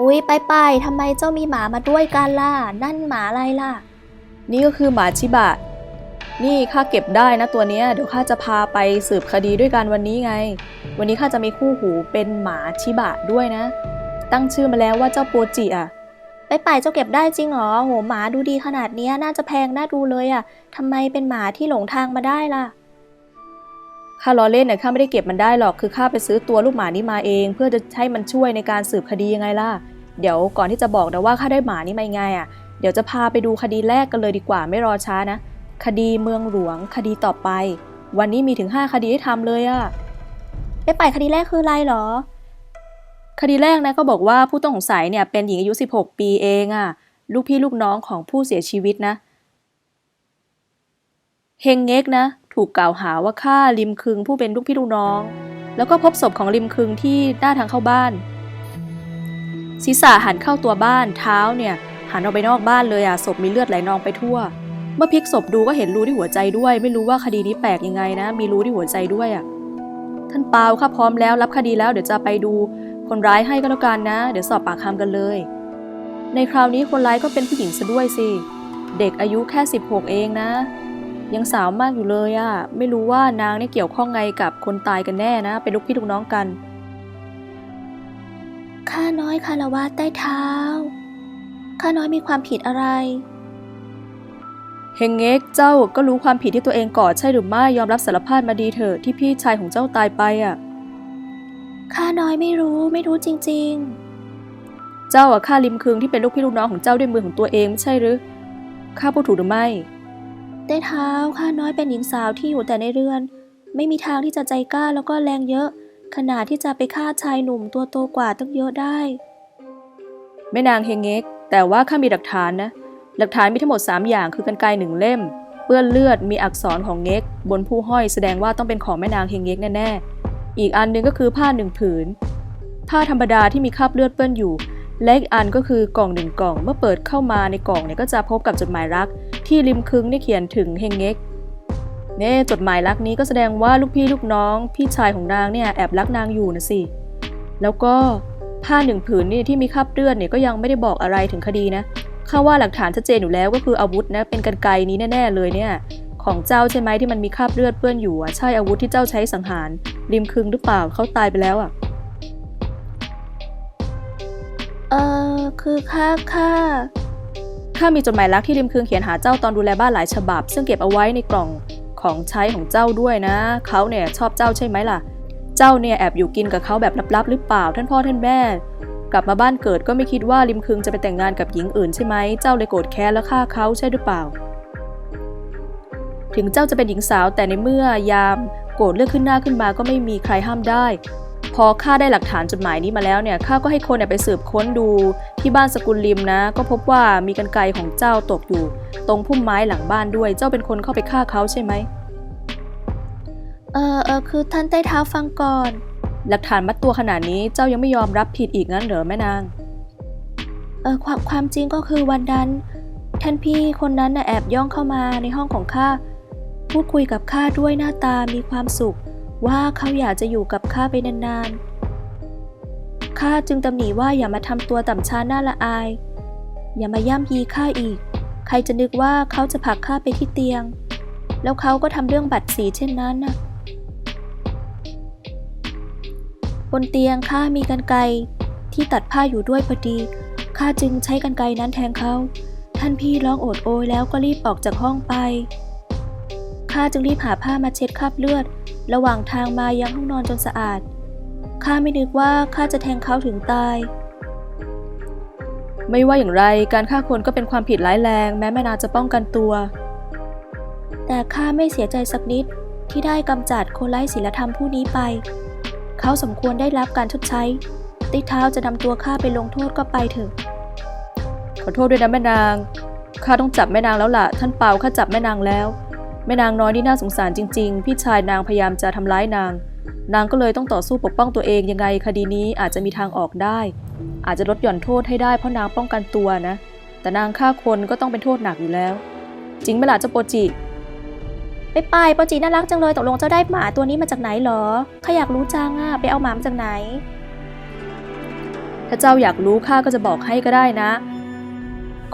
อุ๊ยไปไปทำไมเจ้ามีหมามาด้วยกันล่ะ นั่นหมาอะไรล่ะ นี่ก็คือหมาชิบะ นี่ข้าเก็บได้นะตัวเนี้ยเดี๋ยวข้าจะพาไปสืบคดีด้วยกันวันนี้ไง วันนี้ข้าจะมีคู่หูเป็นหมาชิบะด้วยนะ ตั้งชื่อมาแล้วว่าเจ้าโปจิอะ ไปไปเจ้าเก็บได้จริงเหรอโหหมาดูดีขนาดเนี้ยน่าจะแพงน่าดูเลยอะทำไมเป็นหมาที่หลงทางมาได้ล่ะ ข้าล้อเล่นน่ะข้าไม่ได้เก็บมันได้หรอก คือข้าไปซื้อตัวลูกหมานี้มาเอง เพื่อจะให้มันช่วยในการสืบคดียังไงล่ะ เดี๋ยวก่อนที่จะบอกนะว่าข้าได้หมานี้มายังไงอะ เดี๋ยวจะพาไปดูคดีแรกกันเลยดีกว่าไม่รอช้านะ คดีเมืองหลวง คดีต่อไป วันนี้มีถึง 5 คดีให้ทำเลยอะไปไปคดีแรกคืออะไรเหรอ คดีแรกนะก็บอกว่าผู้ต้องสงสัยเนี่ยเป็นหญิงอายุ 16 ปีเองอะ ลูกพี่ลูกน้องของผู้เสียชีวิตนะเเฮงเง็กนะ ถูกกล่าวหาว่าฆ่าริมคึงผู้เป็นลูกพี่ลูกน้อง แล้วก็พบศพของริมคึงที่หน้าทางเข้าบ้าน ศีรษะหันเข้าตัวบ้านเท้าเนี่ยหันออกไปนอกบ้านเลยอะศพมีเลือดไหลนองไปทั่ว เมื่อพลิกศพดูก็เห็นรูที่หัวใจด้วย ไม่รู้ว่าคดีนี้แปลกยังไงนะ มีรูที่หัวใจด้วยอะท่านเปาค่ะพร้อมแล้วรับคดีแล้วเดี๋ยวจะไปดูคนร้ายให้ก็แล้วกันนะ เดี๋ยวสอบปากคำกันเลย ในคราวนี้คนร้ายก็เป็นผู้หญิงซะด้วยสิ เด็กอายุแค่ 16 เองนะ ยังสาวมากอยู่เลยอะ่ะ ไม่รู้ว่านางเนี่ยเกี่ยวข้องไงกับคนตายกันแน่นะ เป็นลูกพี่ลูกน้องกันข้าน้อยคารวะใต้เท้าข้าน้อยมีความผิดอะไร เฮงเง็กเจ้าก็รู้ความผิดที่ตัวเองก่อใช่หรือไม่ยอมรับสารภาพมาดีเถอะที่พี่ชายของเจ้าตายไปอะข้าน้อยไม่รู้ไม่รู้จริงเจ้าอะฆ่าลิมคึงที่เป็นลูกพี่ลูกน้องของเจ้าด้วยมือของตัวเองไม่ใช่หรือข้าพูดถูกหรือไม่ ๆใต้เท้าข้าน้อยเป็นหญิงสาวที่อยู่แต่ในเรือน ไม่มีทางที่จะใจกล้าแล้วก็แรงเยอะ ขนาดที่จะไปฆ่าชายหนุ่มตัวโตกว่าตั้งเยอะได้ แม่นางเฮงเง็ก แต่ว่าข้ามีหลักฐานนะ หลักฐานมีทั้งหมด 3 อย่างคือกันไกหนึ่งเล่ม เปื้อนเลือดมีอักษรของเง็ก บนผู้ห้อยแสดงว่าต้องเป็นของแม่นางเฮงเง็กแน่ๆอีกอันหนึงก็คือผ้าหนึ่งผืน ผ้าธรรมดาที่มีคราบเลือดเปื้อนอยู่และอีกอันก็คือกล่องหนึ่งกล่อง เมื่อเปิดเข้ามาในกล่องเนี่ยก็จะพบกับจดหมายรัก ที่ริมคึงได้เขียนถึงเฮงเง็กเน่จดหมายรักนี้ก็แสดงว่าลูกพี่ลูกน้อง พี่ชายของนางเนี่ยแอบรักนางอยู่นะสิ แล้วก็ผ้าหนึ่งผืนนี่ที่มีคราบเลือดเนี่ยก็ยังไม่ได้บอกอะไรถึงคดีนะข้าว่าหลักฐานชัดเจนอยู่แล้วก็คืออาวุธนะเป็นกันไกนี้แน่ๆเลยเนี่ย ของเจ้าใช่ไหมที่มันมีคราบเลือดเปื้อนอยู่อะใช่อาวุธที่เจ้าใช้สังหาร ริมคึงหรือเปล่าเขาตายไปแล้วอะเออคือข้าข้า ข้ามีจดหมายรักที่ริมคึงเขียนหาเจ้าตอนดูแลบ้านหลายฉบับ ซึ่งเก็บเอาไว้ในกล่องของใช้ของเจ้าด้วยนะ เขาเนี่ยชอบเจ้าใช่ไหมล่ะ เจ้าเนี่ยแอบอยู่กินกับเขาแบบลับๆหรือเปล่าท่านพ่อท่านแม่ กลับมาบ้านเกิดก็ไม่คิดว่าริมคึงจะไปแต่งงานกับหญิงอื่นใช่ไหมเจ้าเลยโกรธแค้นแล้วฆ่าเขาใช่หรือเปล่า ถึงเจ้าจะเป็นหญิงสาวแต่ในเมื่อยามโกรธเลือกขึ้นหน้าขึ้นมาก็ไม่มีใครห้ามได้ พอข้าได้หลักฐานจดหมายนี้มาแล้วเนี่ยข้าก็ให้คนเนี่ยไปสืบค้นดูที่บ้านสกุลริมนะ ก็พบว่ามีกันไกรของเจ้าตกอยู่ ตรงพุ่มไม้หลังบ้านด้วย เจ้าเป็นคนเข้าไปฆ่าเขาใช่ไหมเออเออคือท่านใต้เท้าฟังก่อน หลักฐานมัดตัวขนาดนี้เจ้ายังไม่ยอมรับผิดอีกงั้นเหรอแม่นางเออความความจริงก็คือวันนั้น ท่านพี่คนนั้นน่ะแอบย่องเข้ามาในห้องของข้าพูดคุยกับข้าด้วยหน้าตามีความสุข ว่าเขาอยากจะอยู่กับข้าไปนานๆ ข้าจึงตำหนิว่าอย่ามาทำตัวต่ำช้าหน้าละอาย อย่ามาย่ำยีข้าอีก ใครจะนึกว่าเขาจะผลักข้าไปที่เตียง แล้วเขาก็ทำเรื่องบัตรสีเช่นนั้นน่ะบนเตียงข้ามีกันไกที่ตัดผ้าอยู่ด้วยพอดี ข้าจึงใช้กันไกนั้นแทงเขา ท่านพี่ร้องโอดโอยแล้วก็รีบออกจากห้องไป ข้าจึงรีบหาผ้ามาเช็ดคราบเลือด ระหว่างทางมายังห้องนอนจนสะอาด ข้าไม่นึกว่าข้าจะแทงเขาถึงตาย ไม่ว่าอย่างไรการฆ่าคนก็เป็นความผิดร้ายแรง แม้แม่นาจะป้องกันตัว แต่ข้าไม่เสียใจสักนิดที่ได้กำจัดคนไร้ศีลธรรมผู้นี้ไป เขาสมควรได้รับการชดใช้ ติเท้าจะนำตัวข้าไปลงโทษก็ไปเถอะ ขอโทษด้วยนะแม่นาง ข้าต้องจับแม่นางแล้วล่ะ ท่านเปาข้าจับแม่นางแล้ว แม่นางน้อยนี่น่าสงสารจริง ๆ พี่ชายนางพยายามจะทำร้ายนาง นางก็เลยต้องต่อสู้ปกป้องตัวเองยังไงคดีนี้อาจจะมีทางออกได้ อาจจะลดหย่อนโทษให้ได้เพราะนางป้องกันตัวนะ แต่นางฆ่าคนก็ต้องเป็นโทษหนักอยู่แล้ว จริงไหมล่ะเจ้าโปจิไปไปปจีน่ารักจังเลยตกลงเจ้าได้หมาตัวนี้มาจากไหนเหรอข้าอยากรู้จังอะไปเอาหมามาจากไหน ถ้าเจ้าอยากรู้ข้าก็จะบอกให้ก็ได้นะ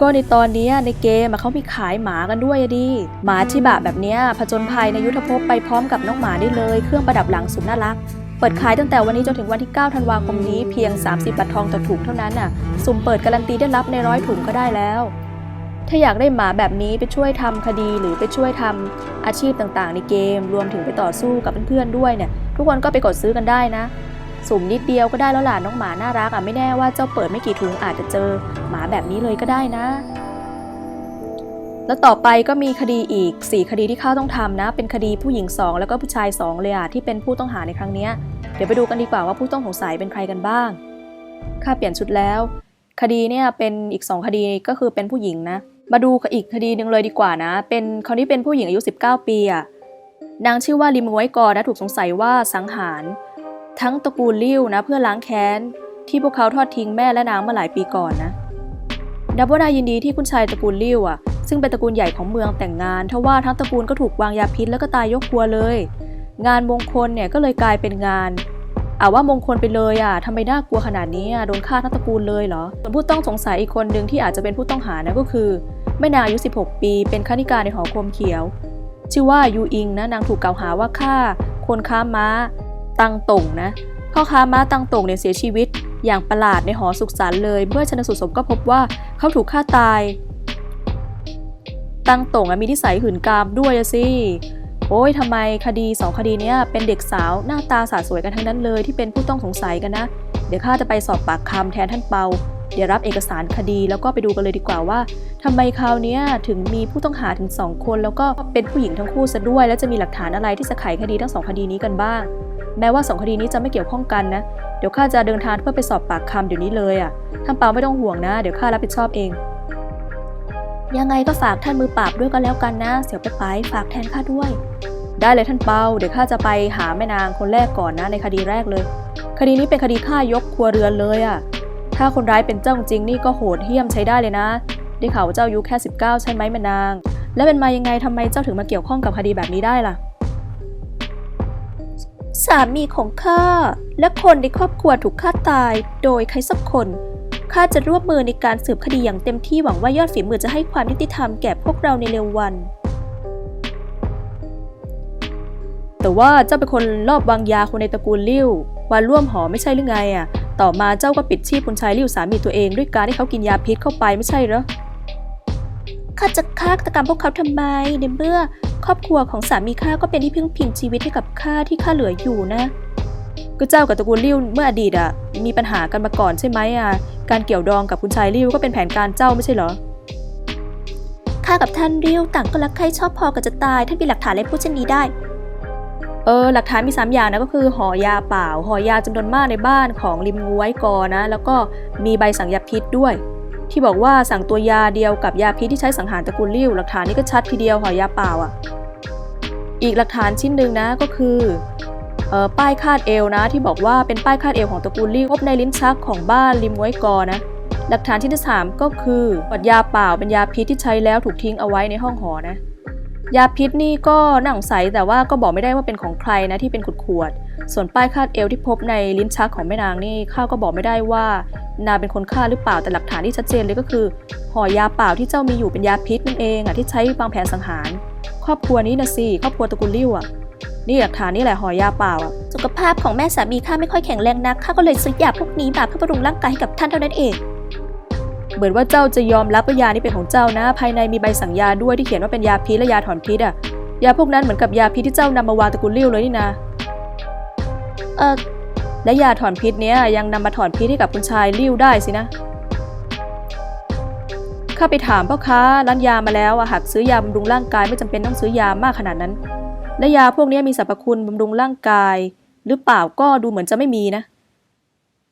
ก็ในตอนนี้ในเกมเขามีขายหมากันด้วยดิ หมาชิบะแบบนี้ผจญภัยในยุทธภพไปพร้อมกับน้องหมาได้เลย เครื่องประดับหลังสุดน่ารัก เปิดขายตั้งแต่วันนี้จนถึงวันที่ 9 ธันวาคมนี้เพียง 30บาททองต่อถุงเท่านั้นน่ะ สุ่มเปิดการันตีได้รับในร้อยถุงก็ได้แล้ว ถ้าอยากได้หมาแบบนี้ไปช่วยทำคดีหรือไปช่วยทำอาชีพต่างๆ ในเกม รวมถึงไปต่อสู้กับเพื่อนๆด้วยเนี่ย ทุกคนก็ไปกดซื้อกันได้นะสุ่มนิดเดียวก็ได้แล้วล่ะน้องหมาน่ารักอะไม่แน่ว่าเจ้าเปิดไม่กี่ถุงอาจจะเจอ หมาแบบนี้เลยก็ได้นะ แล้วต่อไปก็มีคดีอีก 4 คดีที่ข้าต้องทำนะ เป็นคดีผู้หญิง 2 แล้วก็ผู้ชาย 2 เลยอะที่เป็นผู้ต้องหาในครั้งนี้เดี๋ยวไปดูกันดีกว่าว่าผู้ต้องสงสัยเป็นใครกันบ้างข้าเปลี่ยนชุดแล้ว คดีเนี่ยเป็นอีก 2 คดีก็คือเป็นผู้หญิงนะ มาดูอีกคดีหนึ่งเลยดีกว่านะ เป็นคนที่เป็นผู้หญิงอายุ 19 ปีอะนางชื่อว่าลิมไวกอนะถูกสงสัยว่าสังหาร ทั้งตระกูลลิ่วนะเพื่อล้างแค้นที่พวกเขาทอดทิ้งแม่และนางเมื่อหลายปีก่อนนะ นับว่านายยินดีที่คุณชายตระกูลลิ่วอะ ซึ่งเป็นตระกูลใหญ่ของเมืองแต่งงานทว่าทั้งตระกูลก็ถูกวางยาพิษแล้วก็ตายยกครัวเลย งานมงคลเนี่ยก็เลยกลายเป็นงานอาว่ามงคลไปเลยอะทำไมน่ากลัวขนาดนี้อะโดนฆ่าทั้งตระกูลเลยเหรอส่วนผู้ต้องสงสัยอีกคนหนึ่งที่อาจจะเป็นผู้ต้องหานะก็คือแม่นางอายุ 16 ปี เป็นข้าราชการในหอคมเขียว ชื่อว่ายูอิงนะนางถูกกล่าวหาว่าฆ่าคนค้าม้า ตังต่งนะ พ่อค้าม้าตังตงเนี่ยเสียชีวิต อย่างประหลาดในหอสุขสันต์เลย เมื่อชนสูตรศพก็พบว่าเขาถูกฆ่าตาย ตังตงอะมีนิสัยหื่นกามด้วยสิโอ้ยทำไมคดีสองคดีเนี้ยเป็นเด็กสาวหน้าตาสาสวยกันทั้งนั้นเลยที่เป็นผู้ต้องสงสัยกันนะ เดี๋ยวข้าจะไปสอบปากคำแทนท่านเปา เดี๋ยวรับเอกสารคดีแล้วก็ไปดูกันเลยดีกว่าว่าทำไมคราวเนี้ยถึงมีผู้ต้องหาถึงสองคน แล้วก็เป็นผู้หญิงทั้งคู่ซะด้วย แล้วจะมีหลักฐานอะไรที่จะไขคดีทั้งสองคดีนี้กันบ้าง แม้ว่าสองคดีนี้จะไม่เกี่ยวข้องกันนะ เดี๋ยวข้าจะเดินทางเพื่อไปสอบปากคำเดี๋ยวนี้เลยอะ่ะ ท่านเปาไม่ต้องห่วงนะ เดี๋ยวข้ารับผิดชอบเอง ยังไงก็ฝากท่านมือปราบด้วยก็แล้วกันนะ เสี่ยวไปไปฝากแทนข้าด้วย ได้เลยท่านเปา เดี๋ยวข้าจะไปหาแม่นางคนแรกก่อนนะ ในคดีแรกเลย คดีนี้เป็นคดีฆ่ายกครัวเรือนเลยอะ่ะ ถ้าคนร้ายเป็นเจ้าจริงนี่ก็โหดเหี้ยมใช้ได้เลยนะ ได้ข่าวว่าเจ้าอายุแค่ 19 ใช่ไหมแม่นาง แล้วเป็นมายังไงทำไมเจ้าถึงมาเกี่ยวข้องกับคดีแบบนี้ได้ล่ะ สามีของข้าและคนในครอบครัวถูกฆ่าตายโดยใครสักคน ข้าจะร่วมมือในการสืบคดีอย่างเต็มที่หวังว่ายอดฝีมือจะให้ความยุติธรรมแก่พวกเราในเร็ววัน แต่ว่าเจ้าเป็นคนลอบวางยาคนในตระกูลลิ่ววานร่วมหอไม่ใช่หรือไงอะ ต่อมาเจ้าก็ปิดชีพคุณชายลิ่วสามีตัวเอง ด้วยการให้เขากินยาพิษเข้าไปไม่ใช่เหรอ ข้าจะฆาตกรรมพวกเขาทำไม ในเมื่อครอบครัวของสามีข้าก็เป็นที่พึ่งพิงชีวิตให้กับข้าที่ข้าเหลืออยู่นะ ก็เจ้ากับตระกูลลิ่วเมื่ออดีตอะมีปัญหากันมาก่อนใช่ไหมอะการเกี่ยวดองกับคุณชายลิ่วก็เป็นแผนการเจ้าไม่ใช่เหรอข้ากับท่านริ้วต่างก็รักใคร่ชอบพอกันจะตายท่านมีหลักฐานอะไรพูดเช่นนี้ได้เออหลักฐานมี 3 อย่างนะก็คือห่อยาเปล่าห่อยาจำนวนมากในบ้านของริมงูไว้กอนะ แล้วก็มีใบสั่งยาพิษด้วย ที่บอกว่าสั่งตัวยาเดียวกับยาพิษที่ใช้สังหารตระกูลลิ่วหลักฐานนี้ก็ชัดทีเดียวห่อยาเปล่าอะ อีกหลักฐานชิ้นหนึ่งนะก็คืออป้ายคาดเอวนะ ที่บอกว่าเป็นป้ายคาดเอวของตระกูลลิ่วพบในลิ้นชักของบ้านริมไว้กอนะหลักฐานชิ้นที่สามก็คือขวดยาเปล่าเป็นยาพิษที่ใช้แล้วถูกทิ้งเอาไว้ในห้องหอนะ ยาพิษนี่ก็น่าสงสัยแต่ว่าก็บอกไม่ได้ว่าเป็นของใครนะที่เป็นขวดขวดๆส่วนป้ายคาดเอวที่พบในลิ้นชักของแม่นางนี่ข้าก็บอกไม่ได้ว่า นางเป็นคนฆ่าหรือเปล่าแต่หลักฐานที่ชัดเจนเลยก็คือห่อยาเปล่าที่เจ้ามีอยู่เป็นยาพิษนั่นเองอะที่ใช้วางแผนสังหาร ครอบครัวนี้นะสิครอบครัวตระกูลลิ่วอะนี่หลักฐานนี่แหละห่อยาเปล่าอะสุขภาพของแม่สามีข้าไม่ค่อยแข็งแรงนักข้าก็เลยซื้อยาพวกนี้มาเพื่อบำรุงร่างกายให้กับท่านเท่านั้นเอง เหมือนว่าเจ้าจะยอมรับว่ายานี้เป็นของเจ้านะ ภายในมีใบสั่งยาด้วยที่เขียนว่าเป็นยาพิษและยาถอนพิษอะ ยาพวกนั้นเหมือนกับยาพิษที่เจ้านำมาวางตะกูลเลิ่วเลยนี่นะ เออและยาถอนพิษเนี้ยยังนำมาถอนพิษให้กับคุณชายเลิ่วได้สินะ ข้าไปถามพ่อค้าร้านยามาแล้วอะหากซื้อยาบำรุงร่างกายไม่จำเป็นต้องซื้อยามากขนาดนั้น และยาพวกนี้มีสรรพคุณบำรุงร่างกาย หรือเปล่าก็ดูเหมือนจะไม่มีนะ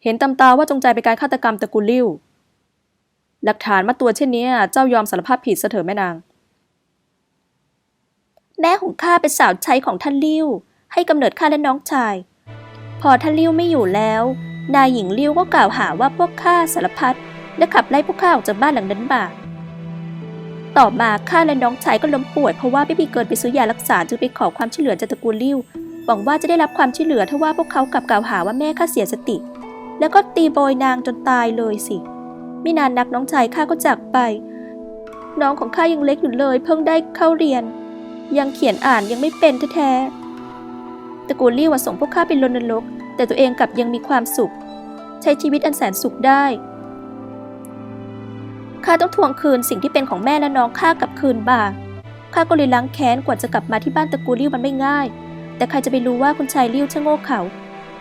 เห็นตำตาว่าจงใจเป็นการฆาตกรรมตระกูลลิ่ว หลักฐานมาตัวเช่นนี้เจ้ายอมสารภาพผิดซะเถอะแม่นาง แม่ของข้าเป็นสาวใช้ของท่านลิ้ว ให้กำเนิดข้าและน้องชาย พอท่านลิ้วไม่อยู่แล้ว นายหญิงลิ้วก็กล่าวหาว่าพวกข้าสารพัดและขับไล่พวกข้าออกจากบ้านหลังนั้นมาต่อมาข้าและน้องชายก็ล้มป่วยเพราะว่าไม่มีเกินไปซื้อยารักษาจึงไปขอความช่วยเหลือจากตระกูลลิ้วหวังว่าจะได้รับความช่วยเหลือถ้าว่าพวกเขากลับกล่าวหาว่าแม่ข้าเสียสติ แล้วก็ตีโบยนางจนตายเลยสิ ไม่นานนักน้องชายข้าก็จากไป น้องของข้ายังเล็กอยู่เลย เพิ่งได้เข้าเรียน ยังเขียนอ่านยังไม่เป็นแท้ๆตระกูลลี่ว่าส่งพวกข้าไปรณรก แต่ตัวเองกลับยังมีความสุข ใช้ชีวิตอันแสนสุขได้ข้าต้องทวงคืนสิ่งที่เป็นของแม่และน้องข้ากลับคืนบ่าข้าก็เลยล้างแค้นกว่าจะกลับมาที่บ้านตระกูลลิ่มันไม่ง่าย แต่ใครจะไปรู้ว่าคุณชายลิ่วช่างโง่เขา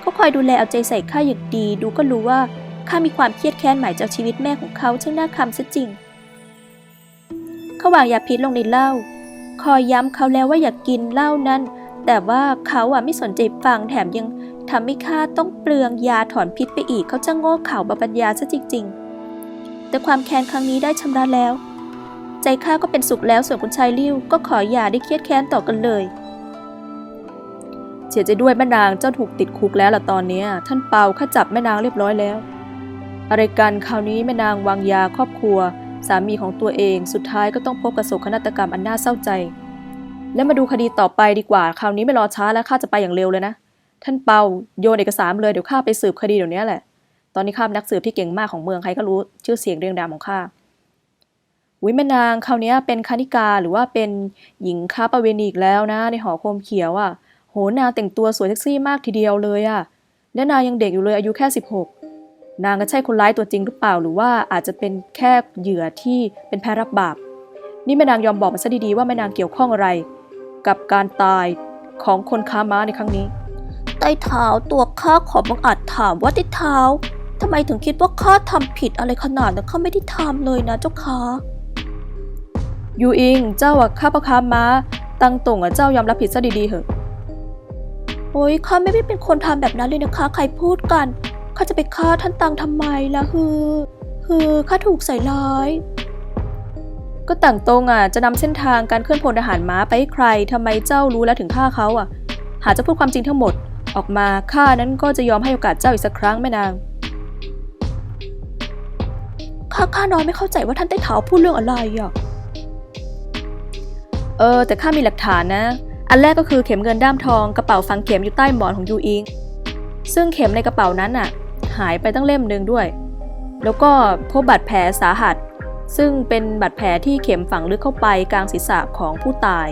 เขาคอยดูแลเอาใจใส่ข้าอย่างดี ดูก็รู้ว่า ข้ามีความเครียดแค้นหมายจากชีวิตแม่ของเขาช่างน่าคำซะจริง เขาวางยาพิษลงในเหล้า คอยย้ำเขาแล้วว่าอย่ากกินเหล้านั้น แต่ว่าเขาอะไม่สนใจฟังแถมยังทำให้ข้าต้องเปลืองยาถอนพิษไปอีกเขาจะโง่เขลาบาปัญญาซะจริง ๆ แต่ความแค้นครั้งนี้ได้ชำระแล้ว ใจข้าก็เป็นสุขแล้วส่วนคุณชายลิ่วก็ขออย่าได้เครียดแค้นต่อกันเลยเสียใจด้วยแม่นางเจ้าถูกติดคุกแล้วล่ะตอนนี้ท่านเปาข้าจับแม่นางเรียบร้อยแล้ว อะไรกันคราวนี้แม่นางวางยาครอบครัว สามีของตัวเอง สุดท้ายก็ต้องพบกับโศกนาฏกรรมอันน่าเศร้าใจ แล้วมาดูคดีต่อไปดีกว่า คราวนี้ไม่รอช้าแล้วข้าจะไปอย่างเร็วเลยนะ ท่านเปาโยนเอกสารเลยเดี๋ยวข้าไปสืบคดีเดี๋ยวนี้แหละ ตอนนี้ข้านักสืบที่เก่งมากของเมืองใครก็รู้ชื่อเสียงเรียงนามของข้าวิแม่นางคราวนี้เป็นคานิกาหรือว่าเป็นหญิงค้าประเวณีอีกแล้วนะ ในหอโคมเขียวอะ่ะ โหนางแต่งตัวสวยเซ็กซี่มากทีเดียวเลยอะ่ะและนางยังเด็กอยู่เลยอายุแค่ 16 นางก็ใช่คนร้ายตัวจริงหรือเปล่า หรือว่าอาจจะเป็นแค่เหยื่อที่เป็นแพ้รับบาป นี่แม่นางยอมบอกมาซะดีๆว่าแม่นางเกี่ยวข้องอะไร กับการตายของคนค้าม้าในครั้งนี้ใต้เท้าตัวข้าขอบังอาจถามว่าใต้เท้าทำไมถึงคิดว่าข้าทำผิดอะไรขนาดนั้นข้าไม่ได้ทำเลยนะเจ้าค่ะยูอิง เจ้าอะข้าพ่อค้าม้า ตั้งตรงอะเจ้ายอมรับผิดซะดีๆเหอะ โอ้ยข้าไม่ได้เป็นคนทำแบบนั้นเลยนะคะ ใครพูดกัน ข้าจะไปฆ่าท่านตังทำไมล่ะฮือฮือข้าถูกใส่ร้าย ก็ต่างตรงอะจะนำเส้นทางการเคลื่อนพลทหารม้าไปให้ใครทำไมเจ้ารู้แล้วถึงฆ่าเขาอะ หากจะพูดความจริงทั้งหมดออกมาข้านั้นก็จะยอมให้โอกาสเจ้าอีกสักครั้งแม่นางข้าข้าน้อยไม่เข้าใจว่าท่านใต้เท้าพูดเรื่องอะไรอะ เออ แต่ข้ามีหลักฐานนะ อันแรกก็คือเข็มเงินด้ามทองกระเป๋าฝังเข็มอยู่ใต้หมอนของยูอิง ซึ่งเข็มในกระเป๋านั้นน่ะ หายไปตั้งเล่มหนึ่งด้วย แล้วก็พบบาดแผลสาหัส ซึ่งเป็นบาดแผลที่เข็มฝังลึกเข้าไปกลางศีรษะของผู้ตาย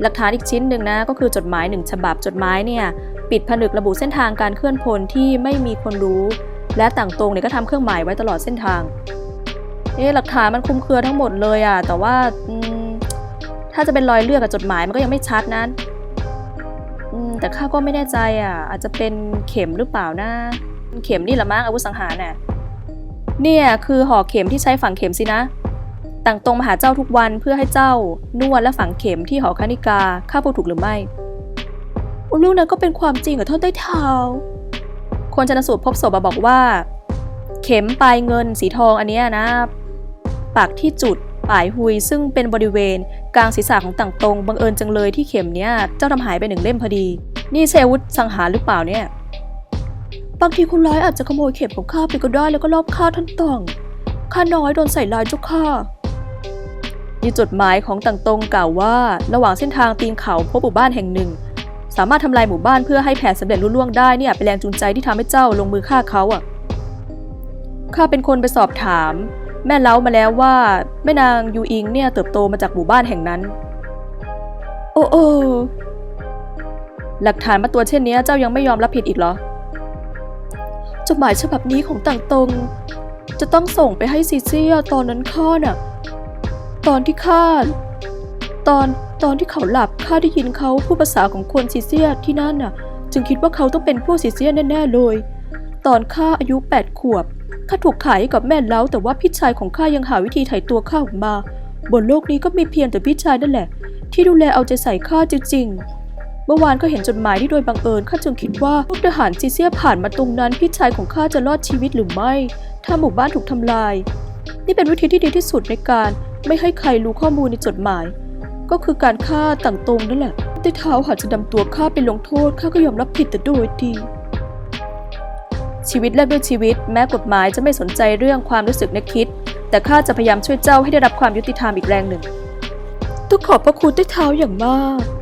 หลักฐานอีกชิ้นหนึ่งนะก็คือจดหมายหนึ่งฉบับจดหมายเนี่ยปิดผนึกระบุเส้นทางการเคลื่อนพลที่ไม่มีคนรู้ และต่างตรงเนี่ยก็ทำเครื่องหมายไว้ตลอดเส้นทางเอ๊ะหลักฐานมันคุมเครือทั้งหมดเลยอะแต่ว่าถ้าจะเป็นรอยเลือดกับจดหมายมันก็ยังไม่ชัดนะอืมแต่ข้าก็ไม่แน่ใจอะอาจจะเป็นเข็มหรือเปล่านะ เข็มนี่ละมั้งอาวุธสังหารน่ะ เนี่ยคือห่อเข็มที่ใช้ฝังเข็มสินะ ต่างตรงมาหาเจ้าทุกวันเพื่อให้เจ้านวดและฝังเข็มที่หอคณิกาข้าพูดถูกหรือไม่อ้เรื่องนั้นก็เป็นความจริงกับท่านใต้เท้าคนชนสูตรพบศพอะบอกว่า เข็มปลายเงินสีทองอันนี้นะปักที่จุดปลายหุยซึ่งเป็นบริเวณ กลางศีรษะของต่างตรงบังเอิญจังเลยที่เข็มเนี้ยเจ้าทำหายไปหนึ่งเล่มพอดี นี่ใช่อาวุธสังหารหรือเปล่าเนี่ย บางทีคนร้ายอาจจะขโมยเข็มของข้าไปก็ได้แล้วก็ลอบฆ่าท่านต่อง ข้าน้อยโดนใส่ร้ายเจ้าค่ะมีจดหมายของต่างตรงกล่าวว่า ระหว่างเส้นทางตีนเขาพบหมู่บ้านแห่งหนึ่ง สามารถทำลายหมู่บ้านเพื่อให้แผนสำเร็จลุล่วงได้เนี่ยเป็นแรงจูงใจที่ทำให้เจ้าลงมือฆ่าเขาอะข้าเป็นคนไปสอบถาม แม่เล้ามาแล้วว่าแม่นางยูอิงเนี่ยเติบโตมาจากหมู่บ้านแห่งนั้น โอ้โอหลักฐานมาตัวเช่นนี้เจ้ายังไม่ยอมรับผิดอีกเหรอ จดหมายฉบับนี้ของต่างตรง จะต้องส่งไปให้ซีเซียตอนนั้นข้าน่ะ ตอนที่ข้าตอนตอนที่เขาหลับข้าได้ยินเขาพูดภาษาของคนซีเซียที่นั่นน่ะ จึงคิดว่าเขาต้องเป็นพวกซีเซียแน่ๆเลย ตอนข้าอายุแปดขวบข้าถูกขายกับแม่เล้าแต่ว่าพี่ชายของข้ายังหาวิธีไถ่ตัวข้าออกมา บนโลกนี้ก็มีเพียงแต่พี่ชายนั่นแหละ ที่ดูแลเอาใจใส่ข้าจริงๆ เมื่อวานก็เห็นจดหมายที่โดยบังเอิญข้าจึงคิดว่าพวกทหารซีเซียผ่านมาตรงนั้นพี่ชายของข้าจะรอดชีวิตหรือไม่ ถ้าหมู่บ้านถูกทำลาย นี่เป็นวิธีที่ดีที่สุดในการไม่ให้ใครรู้ข้อมูลในจดหมาย ก็คือการฆ่าต่างตรงนั่นแหละแต่เท้าหากจะนำตัวข้าไปลงโทษข้าก็ยอมรับผิดแต่โดยดีชีวิตแลกด้วยชีวิต แม้กฎหมายจะไม่สนใจเรื่องความรู้สึกนึกคิด แต่ข้าจะพยายามช่วยเจ้าให้ได้รับความยุติธรรมอีกแรงหนึ่งต้องขอบพระคุณใต้เท้าอย่างมาก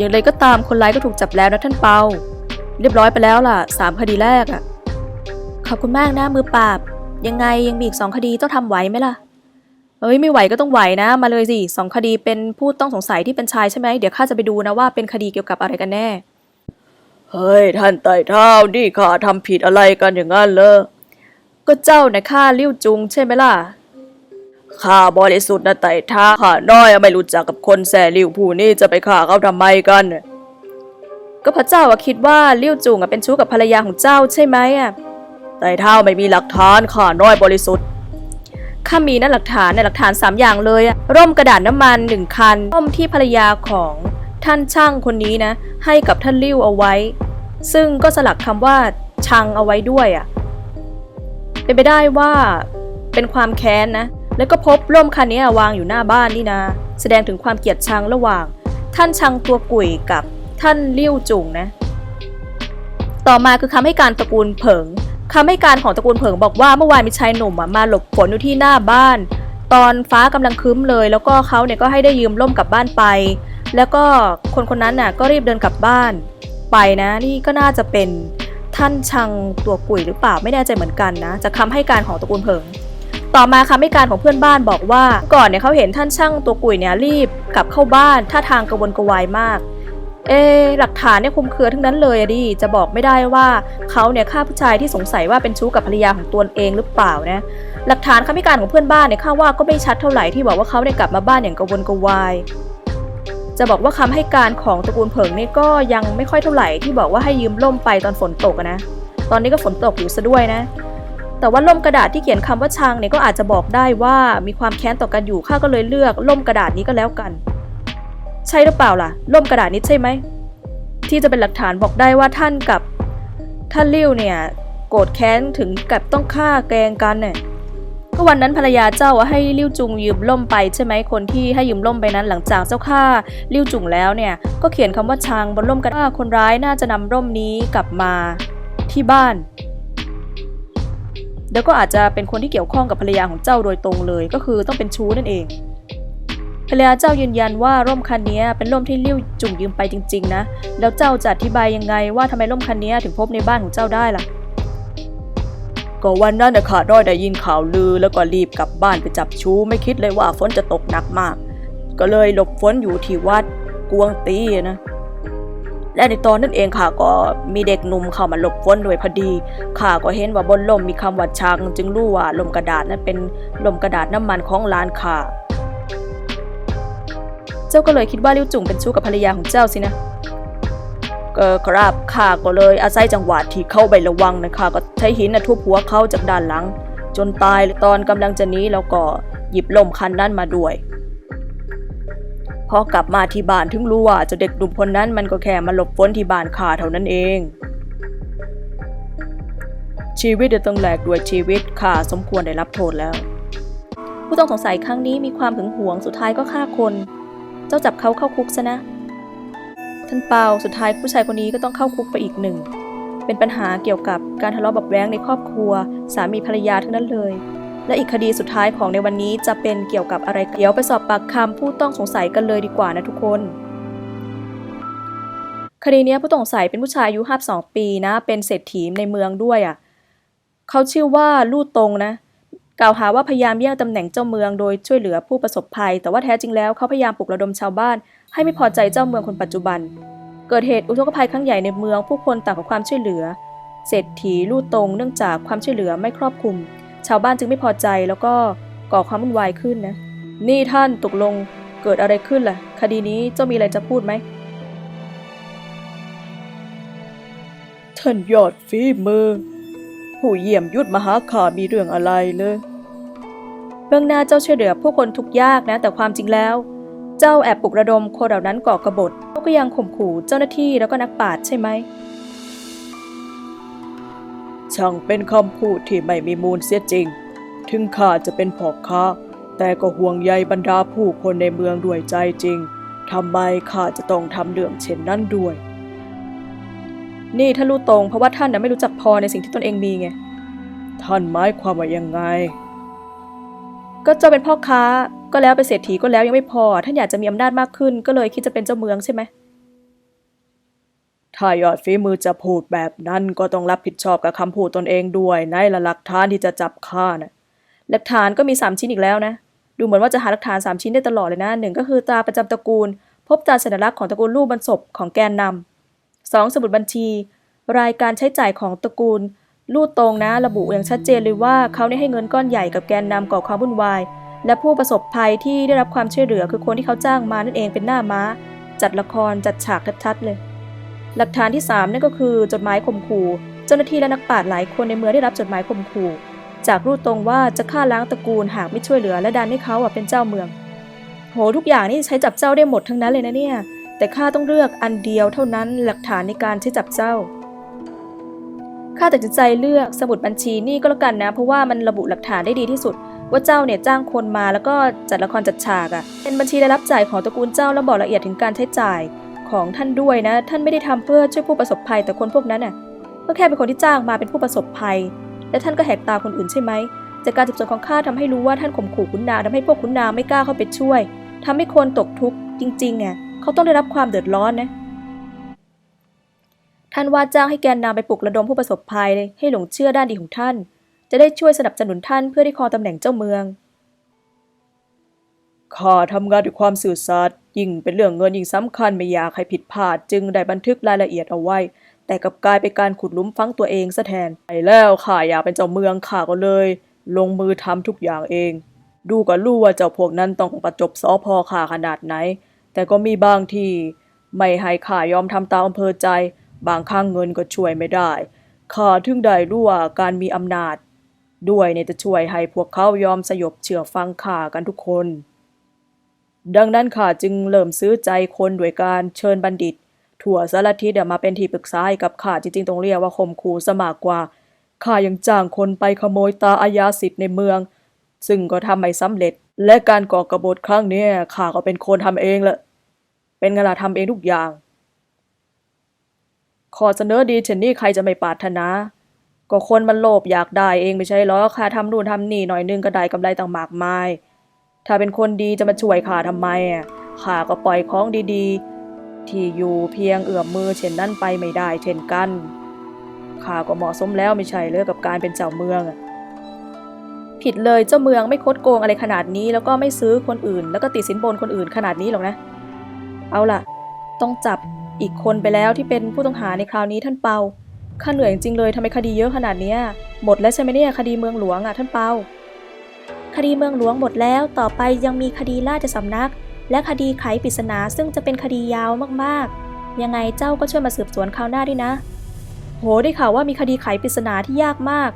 อย่างไรก็ตามคนร้ายก็ถูกจับแล้วนะท่านเปา เรียบร้อยไปแล้วล่ะสามคดีแรกอะขอบคุณมากนะมือปราบ ยังไงยังมีอีกสองคดีต้องทำไหวไหมล่ะเอ้ยไม่ไหวก็ต้องไหวนะ มาเลยสิสองคดีเป็นผู้ต้องสงสัยที่เป็นชายใช่ไหมเดี๋ยวข้าจะไปดูนะว่าเป็นคดีเกี่ยวกับอะไรกันแน่ เฮ้ยท่านไต่เท้านี่ข้าทำผิดอะไรกันอย่างนั้นเลยก็เจ้านะข้าลิ้วจุงใช่ไหมล่ะ ข้าบริสุทธิ์นะไต่ท้าข้าน้อยไม่รู้จักกับคนแสริวผู้นี้จะไปฆ่าเขาทำไมกันก็พระเจ้าคิดว่าเลิ้ยวจุงเป็นชู้กับภรรยาของเจ้าใช่ไหมอะไต่เท้าไม่มีหลักฐานข้าน้อยบริสุทธิ์ข้ามีนั่นหลักฐานในหลักฐานสามอย่างเลยอะร่มกระดาษน้ำมันหนึ่งคันร่มที่ภรรยาของท่านช่างคนนี้นะ ให้กับท่านลิ้วเอาไว้ ซึ่งก็สลักคำว่าชังเอาไว้ด้วยอะเป็นไปได้ว่าเป็นความแค้นนะ แล้วก็พบร่มคันนี้วางอยู่หน้าบ้านนี่นะ แสดงถึงความเกลียดชังระหว่าง ท่านชังตัวกุ่ยกับท่านเลิ้ยวจุงนะ ต่อมาคือคำให้การตระกูลเผิงคำให้การของตระกูลเผิงบอกว่าเมื่อวานมีชายหนุ่มมาหลบฝนอยู่ที่หน้าบ้าน ตอนฟ้ากำลังครึ้มเลย แล้วก็เขาเนี่ยก็ให้ได้ยืมร่มกลับบ้านไป แล้วก็คนคนนั้นน่ะก็รีบเดินกลับบ้านไปนะนี่ก็น่าจะเป็นท่านชังตัวกุ่ยหรือเปล่าไม่แน่ใจเหมือนกันนะจากคำให้การของตระกูลเผิง ต่อมาคำให้การของเพื่อนบ้านบอกว่า ก่อนเนี่ยเขาเห็นท่านช่างตัวกุ่ยเนี่ยรีบกลับเข้าบ้านท่าทางกระวนกระวายมาก เอะหลักฐานเนี่ยคุมเครือทั้งนั้นเลยอะดิจะบอกไม่ได้ว่าเขาเนี่ยฆ่าผู้ชายที่สงสัยว่าเป็นชู้กับภรรยาของตนเองหรือเปล่านะหลักฐานคำให้การของเพื่อนบ้านเนี่ยข้าว่าก็ไม่ชัดเท่าไหร่ที่บอกว่าเขาเนี่ยกลับมาบ้านอย่างกระวนกระวายจะบอกว่าคำให้การของตระกูลเผิงนี่ก็ยังไม่ค่อยเท่าไหร่ที่บอกว่าให้ยืมล่มไปตอนฝนตกนะ ตอนนี้ก็ฝนตกอยู่ซะด้วยนะ แต่ว่าล่มกระดาษที่เขียนคำว่าชังเนี่ยก็อาจจะบอกได้ว่ามีความแค้นต่อกันอยู่ข้าก็เลยเลือกล่มกระดาษนี้ก็แล้วกัน ใช่หรือเปล่าล่ะล่มกระดาษนี้ใช่ไหมที่จะเป็นหลักฐานบอกได้ว่าท่านกับท่านลิ้วเนี่ยโกรธแค้นถึงกับต้องฆ่าแกงกันเนี่ยก็วันนั้นภรรยาเจ้าให้ลิ้วจุงยืมล่มไปใช่ไหมคนที่ให้ยืมล่มไปนั้นหลังจากเจ้าฆ่าลิ้วจุงแล้วเนี่ยก็เขียนคำว่าชางบนล่มกันว่าคนร้ายน่าจะนำร่มนี้กลับมาที่บ้าน แล้วก็อาจจะเป็นคนที่เกี่ยวข้องกับภรรยาของเจ้าโดยตรงเลย ก็คือต้องเป็นชู้นั่นเองภรรยาเจ้ายืนยันว่าร่มคันนี้เป็นร่มที่ลิ้วจุ่งยืมไปจริง ๆ นะ แล้วเจ้าจะอธิบายยังไงว่าทำไมร่มคันนี้ถึงพบในบ้านของเจ้าได้ล่ะ ก็วันนั้นนะข้าน้อยได้ยินข่าวลือ แล้วก็รีบกลับบ้านไปจับชู้ไม่คิดเลยว่าฝนจะตกหนักมาก ก็เลยหลบฝนอยู่ที่วัดกวงตีนะ และในตอนนั้นเองข้าก็มีเด็กหนุ่มเข้ามาหลบฝนด้วยพอดีข้าก็เห็นว่าบนลมมีคำว่าชัง จึงรู้ว่าลมกระดาษนั้นเป็นลมกระดาษน้ำมันของร้านข้าเจ้าก็เลยคิดว่าลิ้วจุ่งเป็นชู้กับภรรยาของเจ้าสินะก็ครับข้าก็เลยอาศัยจังหวะที่เข้าไประวังนะข้าก็ใช้หินนะทุบหัวเขาจากด้านหลัง จนตายตอนกำลังจะหนี้แล้วก็หยิบลมคันนั้นมาด้วย พอกลับมาที่บ้านถึงรู้ว่าเจ้าเด็กหนุ่มคนนั้นมันก็แค่มาหลบฝนที่บ้านข้าเท่านั้นเอง ชีวิตจะต้องแลกด้วยชีวิตข้าสมควรได้รับโทษแล้ว ผู้ต้องสงสัยครั้งนี้มีความหึงหวงสุดท้ายก็ฆ่าคน เจ้าจับเขาเข้าคุกซะนะ ท่านเปาสุดท้ายผู้ชายคนนี้ก็ต้องเข้าคุกไปอีกหนึ่งเป็นปัญหาเกี่ยวกับการทะเลาะบบแว้งในครอบครัว สามีภรรยาทั้งนั้นเลย และอีกคดีสุดท้ายของในวันนี้จะเป็นเกี่ยวกับอะไรเดี๋ยวไปสอบปากคำผู้ต้องสงสัยกันเลยดีกว่านะทุกคน คดีนี้ผู้ต้องสงสัยเป็นผู้ชายอายุ52ปีนะ เป็นเศรษฐีในเมืองด้วยอะเขาชื่อว่าลู่ตรงนะกล่าวหาว่าพยายามแย่งตำแหน่งเจ้าเมืองโดยช่วยเหลือผู้ประสบภัย แต่ว่าแท้จริงแล้วเขาพยายามปลุกระดมชาวบ้าน ให้ไม่พอใจเจ้าเมืองคนปัจจุบัน เกิดเหตุอุทกภัยครั้งใหญ่ในเมืองผู้คนต่างขอความช่วยเหลือ เศรษฐีลู่ตรงเนื่องจากความช่วยเหลือไม่ครอบคลุม ชาวบ้านจึงไม่พอใจแล้วก็ก่อความวุ่นวายขึ้นนะ นี่ท่านตกลงเกิดอะไรขึ้นล่ะ คดีนี้เจ้ามีอะไรจะพูดไหมท่านยอดฝีมือ ผู้เยี่ยมยุทธมหาข่ามีเรื่องอะไรเลยเบื้องหน้าเจ้าช่วยเหลือผู้คนทุกข์ยากนะ แต่ความจริงแล้ว เจ้าแอบปลุกระดมคนเหล่านั้นก่อกบฏเขาก็ยังข่มขู่เจ้าหน้าที่แล้วก็นักปราชญ์ใช่ไหม ช่างเป็นคำพูดที่ไม่มีมูลเสียจริง ถึงข้าจะเป็นพ่อค้า แต่ก็ห่วงใยบรรดาผู้คนในเมืองด้วยใจจริงทำไมข้าจะต้องทำเรื่องเช่นนั้นด้วย นี่ท่านรู้ตรงเพราะว่าท่านน่ะไม่รู้จักพอในสิ่งที่ตนเองมีไง ท่านหมายความว่ายังไง ก็เจ้าเป็นพ่อค้า ก็แล้วเป็นเศรษฐีก็แล้วยังไม่พอ ท่านอยากจะมีอำนาจมากขึ้น ก็เลยคิดจะเป็นเจ้าเมืองใช่ไหม ถ้ายอดฝีมือจะพูดแบบนั้นก็ต้องรับผิดชอบกับคำพูดตนเองด้วยในหลักฐานที่จะจับข้านะหลักฐานก็มี 3 ชิ้นอีกแล้วนะ ดูเหมือนว่าจะหาหลักฐาน 3 ชิ้นได้ตลอดเลยนะหนึ่งก็คือตราประจำตระกูล พบตราสัญลักษณ์ของตระกูลรูปบนศพของแกนนำสองสมุดบัญชี รายการใช้จ่ายของตระกูลรูดตรงนะ ระบุอย่างชัดเจนเลยว่าเขาได้ให้เงินก้อนใหญ่กับแกนนำก่อความวุ่นวาย และผู้ประสบภัยที่ได้รับความช่วยเหลือคือคนที่เขาจ้างมานั่นเองเป็นหน้าม้า จัดละครจัดฉากชัดๆเลย หลักฐานที่สามนั่นก็คือจดหมายข่มขู่ เจ้าหน้าที่และนักปราชญ์หลายคนในเมืองได้รับจดหมายข่มขู่จากรูดตรงว่าจะฆ่าล้างตระกูลหากไม่ช่วยเหลือ และดันให้เขาอะเป็นเจ้าเมือง โหทุกอย่างนี่ใช้จับเจ้าได้หมดทั้งนั้นเลยนะเนี่ย แต่ข้าต้องเลือกอันเดียวเท่านั้นหลักฐานในการใช้จับเจ้าข้าตัดสินใจเลือกสมุดบัญชีนี่ก็แล้วกันนะ เพราะว่ามันระบุหลักฐานได้ดีที่สุด ว่าเจ้าเนี่ยจ้างคนมาแล้วก็จัดละครจัดฉากอะ่ะเป็นบัญชีรายรับจ่ายของตระกูลเจ้าแล้วบอกละเอียดถึงการใช้จ่าย ของท่านด้วยนะ ท่านไม่ได้ทำเพื่อช่วยผู้ประสบภัยแต่คนพวกนั้นน่ะก็แค่เป็นคนที่จ้างมาเป็นผู้ประสบภัย และท่านก็แหกตาคนอื่นใช่ไหมจากการสืบสวนของข้าทำให้รู้ว่าท่านข่มขู่ขุนนางทำให้พวกขุนนางไม่กล้าเข้าไปช่วยทำให้คนตกทุกข์จริงๆเนี่ยเขาต้องได้รับความเดือดร้อนนะท่านว่าจ้างให้แกนนำไปปลุกระดมผู้ประสบภัยให้หลงเชื่อด้านดีของท่าน จะได้ช่วยสนับสนุนท่านเพื่อได้ครองตำแหน่งเจ้าเมือง ข้าทำงานด้วยความสื่อสัตย์ยิ่งเป็นเรื่องเงินยิ่งสำคัญไม่อยากให้ผิดพลาด จึงได้บันทึกรายละเอียดเอาไว้ แต่กลับกลายเป็นการขุดลุมฝังตัวเองซะแทนไปแล้วข้าอยากเป็นเจ้าเมืองข้าก็เลย ลงมือทำทุกอย่างเอง ดูก็รู้ว่าเจ้าพวกนั้นต้องประจบสอพอข้าขนาดไหน แต่ก็มีบางที่ ไม่ให้ข้ายอมทำตามอำเภอใจ บางครั้งเงินก็ช่วยไม่ได้ข้าถึงได้รู้ว่าการมีอำนาจ ด้วยเนี่ยจะช่วยให้พวกเขายอมสยบเชื่อฟังข้ากันทุกคน ดังนั้นข้าจึงเริ่มซื้อใจคนด้วยการเชิญบัณฑิตทั่วสารทิศมาเป็นที่ปรึกษาให้กับข้าจริงๆต้องเรียกว่าข่มขู่สมากกว่าข้ายังจ้างคนไปขโมยตาอาญาสิทธิ์ในเมือง ซึ่งก็ทำไม่สำเร็จ และการก่อกบฏครั้งนี้ข้าก็เป็นคนทำเองละเป็นไงล่ะทำเองทุกอย่างขอเสนอดีเช่นนี้ใครจะไม่ปรารถนา ก็คนมันโลภอยากได้เองไม่ใช่หรอข้าทำนู่นทำนี่หน่อยนึงก็ได้กำไรต่างมากมาย ถ้าเป็นคนดีจะมาช่วยข้าทำไมอะข้าก็ปล่อยของดีๆ ที่อยู่เพียงเอื้อมมือเช่นนั้นไปไม่ได้ เช่นกันข้าก็เหมาะสมแล้วไม่ใช่เหรือกับการเป็นเจ้าเมืองผิดเลยเจ้าเมืองไม่คดโกงอะไรขนาดนี้ แล้วก็ไม่ซื้อคนอื่น แล้วก็ติดสินบนคนอื่นขนาดนี้หรอกนะ เอาล่ะ ต้องจับอีกคนไปแล้วที่เป็นผู้ต้องหาในคราวนี้ท่านเปาข้าเหนื่อยจริงเลยทำไมคดีเยอะขนาดนี้หมดแล้วใช่ไหมเนี่ยคดีเมืองหลวงอะท่านเปา คดีเมืองหลวงหมดแล้ว ต่อไปยังมีคดีราชสำนัก และคดีไขปริศนาซึ่งจะเป็นคดียาวมากๆ ยังไงเจ้าก็ช่วยมาสืบสวนคราวหน้าด้วยนะ โหได้ข่าวว่ามีคดีไขปริศนาที่ยากมาก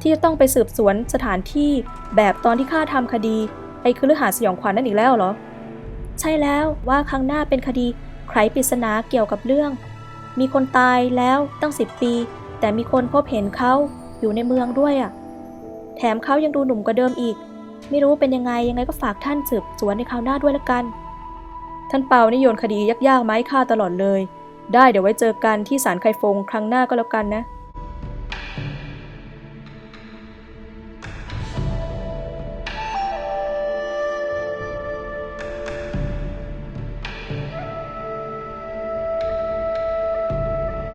ที่จะต้องไปสืบสวนสถานที่แบบตอนที่ข้าทำคดีไอ้คือเรือหาสยองขวัญนั่นอีกแล้วเหรอ ใช่แล้วว่าครั้งหน้าเป็นคดีไขปริศนาเกี่ยวกับเรื่อง มีคนตายแล้วตั้งสิบปี แต่มีคนพบเห็นเขาอยู่ในเมืองด้วยอะ่ะ แถมเขายังดูหนุ่มกว่าเดิมอีก ไม่รู้เป็นยังไงยังไงก็ฝากท่านสืบสวนในคราวหน้าด้วยละกัน ท่านเปานี่โยนคดียากๆมาให้ข้าตลอดเลย ได้เดี๋ยวไว้เจอกันที่ศาลไคฟงครั้งหน้าก็แล้วกันนะ